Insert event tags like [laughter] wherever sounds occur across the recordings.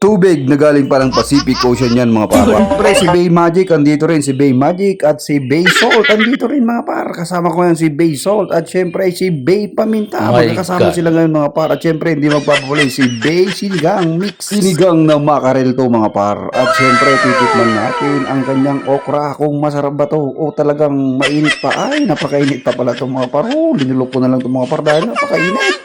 Tubig na galing pa ng Pacific Ocean yan mga par. Siyempre si Bay Magic, andito rin si Bay Magic at si Bay Salt, andito rin mga par. Kasama ko yan si Bay Salt at siyempre si Bay Paminta. My Magkakasama God. sila ngayon mga par. At siyempre hindi magpapapuli si Bay Sinigang Mix. Sinigang na makarel to mga par. At siyempre titikman natin ang kanyang okra kung masarap ba to o talagang mainit pa. Ay napakainit pa pala to mga par. Oh, linulok ko na lang to mga par dahil napakainit.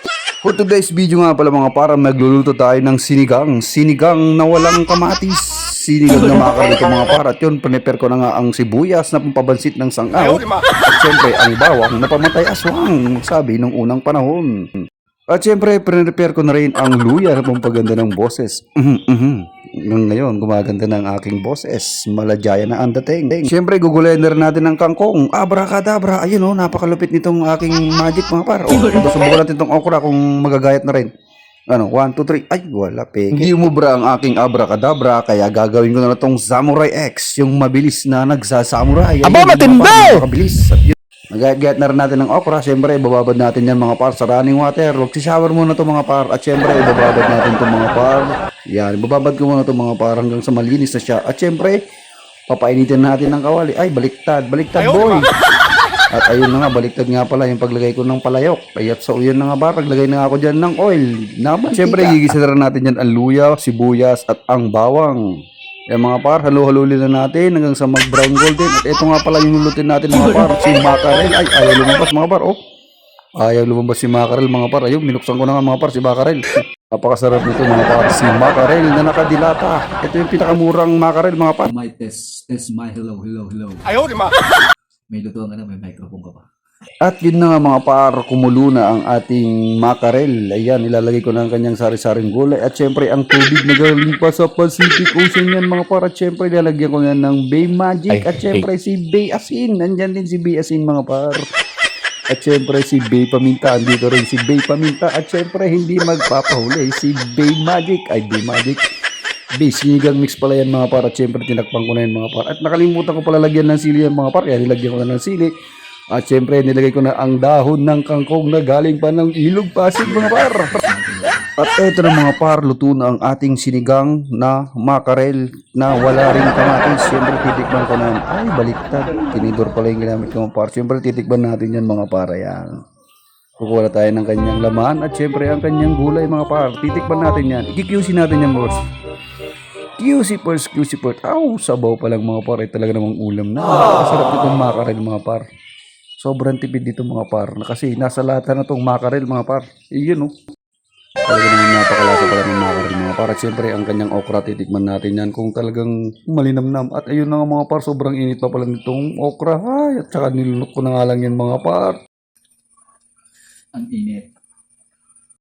For today's video nga pala mga para magluluto tayo ng sinigang. Sinigang na walang kamatis. Sinigang na makaril ito mga para. At yun, prepare ko na nga ang sibuyas na pampabansit ng sangaw. At syempre, ang bawang na pamatay aswang, sabi nung unang panahon. At syempre, prepare ko na rin ang luya na pampaganda ng boses. Mhm, mhm. Nung ngayon, gumaganda ng aking boses. Maladjaya na ang dating. Na rin natin ng kangkong. Abracadabra. Ayun oh, napakalupit nitong aking magic mga par. Oh, [laughs] subukan natin itong okra kung magagayat na rin. Ano, 1, 2, 3. Ay, wala peke. Hindi umubra ang aking abracadabra, kaya gagawin ko na itong Samurai X, yung mabilis na nagsasamurai. Aba, matindi! Makabilis. At yun, Magagayat na rin natin ng okra. Siyempre, ibababad natin yan mga par sa running water. Mag-shower muna to mga par. At siyempre, ibababad natin to mga par. Yan, ibababad ko muna to mga par hanggang sa malinis na siya. At siyempre, papainitin natin ng kawali. Ay, baliktad. Baliktad, boy. [laughs] At ayun na nga, baliktad nga pala yung paglagay ko ng palayok. Ay, at so yun na nga ba, paglagay na ako dyan ng oil. Naman, siyempre, gigisa na natin dyan ang luya, sibuyas, at ang bawang. Eh mga par, halo-halulin na natin hanggang sa mag-brown golden. At ito nga pala yung lulutin natin mga par, si Makarel. Ay, ayaw lumabas mga par, oh. Ayaw lumabas si Makarel mga par. Ayun, minuksan ko na nga mga par si Makarel. Napakasarap nito mga par, si Makarel na nakadilata. Ito yung pinakamurang Makarel mga par. My test, test my hello, hello, hello. Ayaw, di ma. May lutuan ka na, may microphone ka pa. At yun na nga mga par, kumulo na ang ating makarel. Ayan, ilalagay ko na ang kanyang sari-saring gulay. At syempre, ang tubig na galing pa sa Pacific Ocean yan mga par. At syempre, ilalagyan ko na ng Bay Magic. Ay, At syempre, si Bay Asin. Nandyan din si Bay Asin mga par. At syempre, si Bay Paminta. Andito rin si Bay Paminta. At syempre, hindi magpapahuli. Si Bay Magic. Ay, Bay Magic. Bay, sinigang mix pala yan mga par. At syempre, tinakpan ko na yan mga par. At nakalimutan ko pala lagyan ng sili yan mga par. Kaya nilagyan ko na ng sili. At syempre, nilagay ko na ang dahon ng kangkong na galing pa ng ilog pasig mga par. At eto na mga par, luto na ang ating sinigang na makarel na wala rin kamatis. Siyempre, titikman ko na. Ay, baliktad. Tinidor pala yung ginamit ko mga par. Siyempre, titikman natin yan mga par. Ayan. Kukuha tayo ng kanyang laman at syempre ang kanyang gulay mga par. Titikman natin yan. Ikikiusin natin yan boss. QC first, QC first. Aw, sabaw pa lang mga par. Ay talaga namang ulam na. Masarap itong makarel mga par. Sobrang tipid dito mga par. Na Kasi nasa lata na tong makarel mga par. Iyon oh. Talaga naman napakalasa pala ng makarel mga par. At syempre ang kanyang okra titikman natin yan kung talagang malinamnam. At ayun na nga mga par. Sobrang init pa pala nitong okra. Ay, at saka nilunok ko na nga lang yan mga par. Ang init.